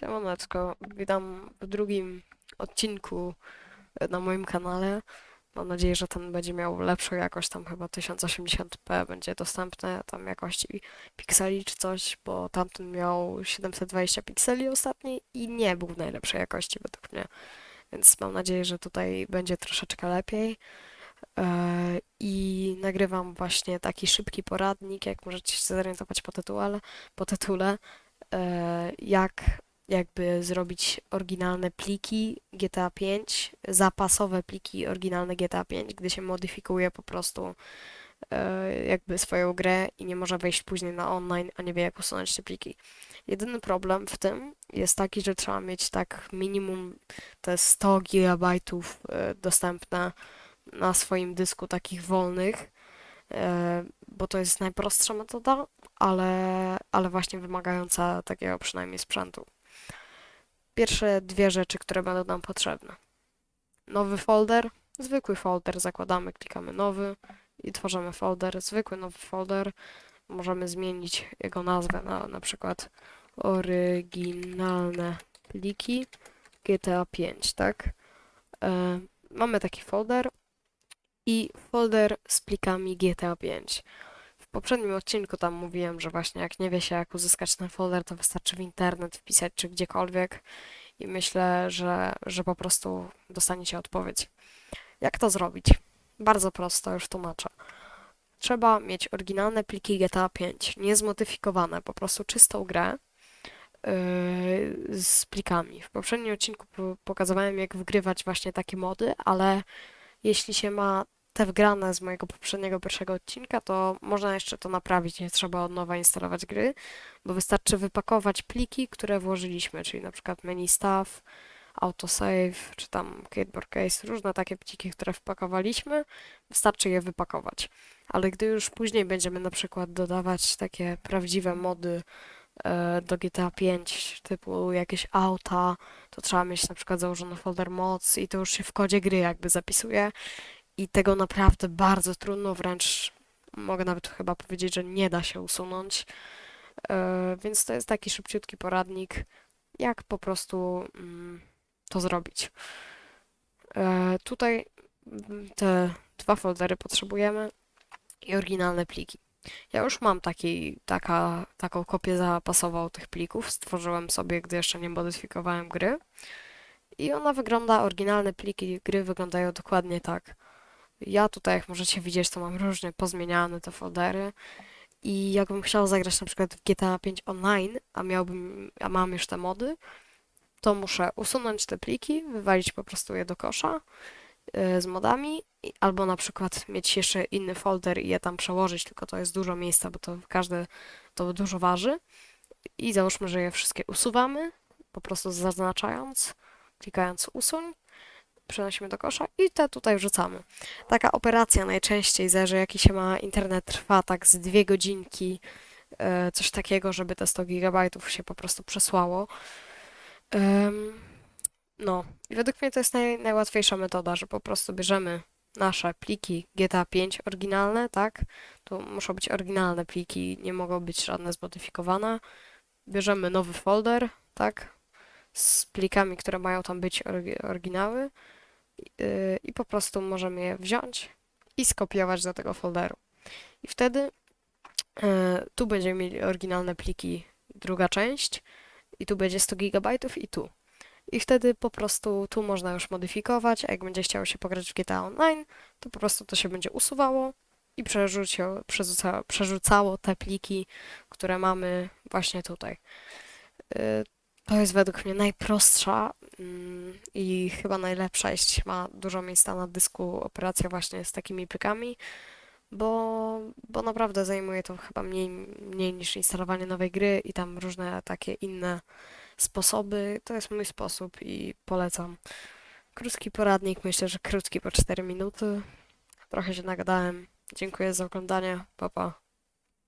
Siemaneczko, witam w drugim odcinku e, na moim kanale. Mam nadzieję, że ten będzie miał lepszą jakość, tam chyba 1080p będzie dostępne, tam jakości pikseli czy coś, bo tamten miał 720 pikseli ostatni i nie był w najlepszej jakości według mnie. Więc mam nadzieję, że tutaj będzie troszeczkę lepiej. E, I nagrywam właśnie taki szybki poradnik, jak możecie się zorientować po tytule, po tytule e, jak jakby zrobić oryginalne pliki GTA 5, zapasowe pliki oryginalne GTA 5, gdy się modyfikuje po prostu e, jakby swoją grę i nie może wejść później na online, a nie wie jak usunąć te pliki. Jedyny problem w tym jest taki, że trzeba mieć tak minimum te 100 GB e, dostępne na swoim dysku takich wolnych, e, bo to jest najprostsza metoda, ale, ale właśnie wymagająca takiego przynajmniej sprzętu. Pierwsze dwie rzeczy, które będą nam potrzebne. Nowy folder, zwykły folder, zakładamy, klikamy nowy i tworzymy folder, zwykły nowy folder. Możemy zmienić jego nazwę na na przykład oryginalne pliki GTA 5, tak? E, mamy taki folder i folder z plikami GTA 5. Poprzednim odcinku tam mówiłem, że właśnie jak nie wie się jak uzyskać ten folder, to wystarczy w internet wpisać czy gdziekolwiek i myślę, że, że po prostu dostaniecie odpowiedź. Jak to zrobić? Bardzo prosto, już tłumaczę. Trzeba mieć oryginalne pliki GTA 5, niezmodyfikowane, po prostu czystą grę yy, z plikami. W poprzednim odcinku po- pokazywałem, jak wgrywać właśnie takie mody, ale jeśli się ma te wgrane z mojego poprzedniego pierwszego odcinka, to można jeszcze to naprawić, nie trzeba od nowa instalować gry, bo wystarczy wypakować pliki, które włożyliśmy, czyli na przykład menu staff, autosave, czy tam keyboard case, różne takie pliki, które wpakowaliśmy, wystarczy je wypakować. Ale gdy już później będziemy na przykład dodawać takie prawdziwe mody e, do GTA 5, typu jakieś auta, to trzeba mieć na przykład założony folder moc i to już się w kodzie gry jakby zapisuje i tego naprawdę bardzo trudno, wręcz mogę nawet chyba powiedzieć, że nie da się usunąć. E, więc to jest taki szybciutki poradnik, jak po prostu mm, to zrobić. E, tutaj mm, te dwa foldery potrzebujemy i oryginalne pliki. Ja już mam taki, taka, taką kopię zapasową tych plików, stworzyłem sobie, gdy jeszcze nie modyfikowałem gry. I ona wygląda, oryginalne pliki gry wyglądają dokładnie tak. Ja tutaj, jak możecie widzieć, to mam różnie pozmieniane te foldery. I jakbym chciał zagrać na przykład w GTA 5 online, a miałbym, a mam już te mody, to muszę usunąć te pliki, wywalić po prostu je do kosza y, z modami, albo na przykład mieć jeszcze inny folder i je tam przełożyć, tylko to jest dużo miejsca, bo to każde to dużo waży. I załóżmy, że je wszystkie usuwamy, po prostu zaznaczając, klikając usuń, przenosimy do kosza i te tutaj wrzucamy. Taka operacja najczęściej, zależy jaki się ma internet, trwa tak z dwie godzinki, e, coś takiego, żeby te 100 gigabajtów się po prostu przesłało. No, i według mnie to jest naj, najłatwiejsza metoda, że po prostu bierzemy nasze pliki GTA 5 oryginalne, tak? To muszą być oryginalne pliki, nie mogą być żadne zmodyfikowane. Bierzemy nowy folder, tak? Z plikami, które mają tam być orygi- oryginały i po prostu możemy je wziąć i skopiować do tego folderu. I wtedy yy, tu będziemy mieli oryginalne pliki, druga część, i tu będzie 100 GB i tu. I wtedy po prostu tu można już modyfikować, a jak będzie chciało się pograć w GTA Online, to po prostu to się będzie usuwało i przerzuciło, przerzuca, przerzucało te pliki, które mamy właśnie tutaj. Yy, To jest według mnie najprostsza i chyba najlepsza, jeśli ma dużo miejsca na dysku operacja właśnie z takimi plikami, bo, bo naprawdę zajmuje to chyba mniej, mniej niż instalowanie nowej gry i tam różne takie inne sposoby. To jest mój sposób i polecam. Krótki poradnik, myślę, że krótki po 4 minuty. Trochę się nagadałem. Dziękuję za oglądanie. Pa, pa.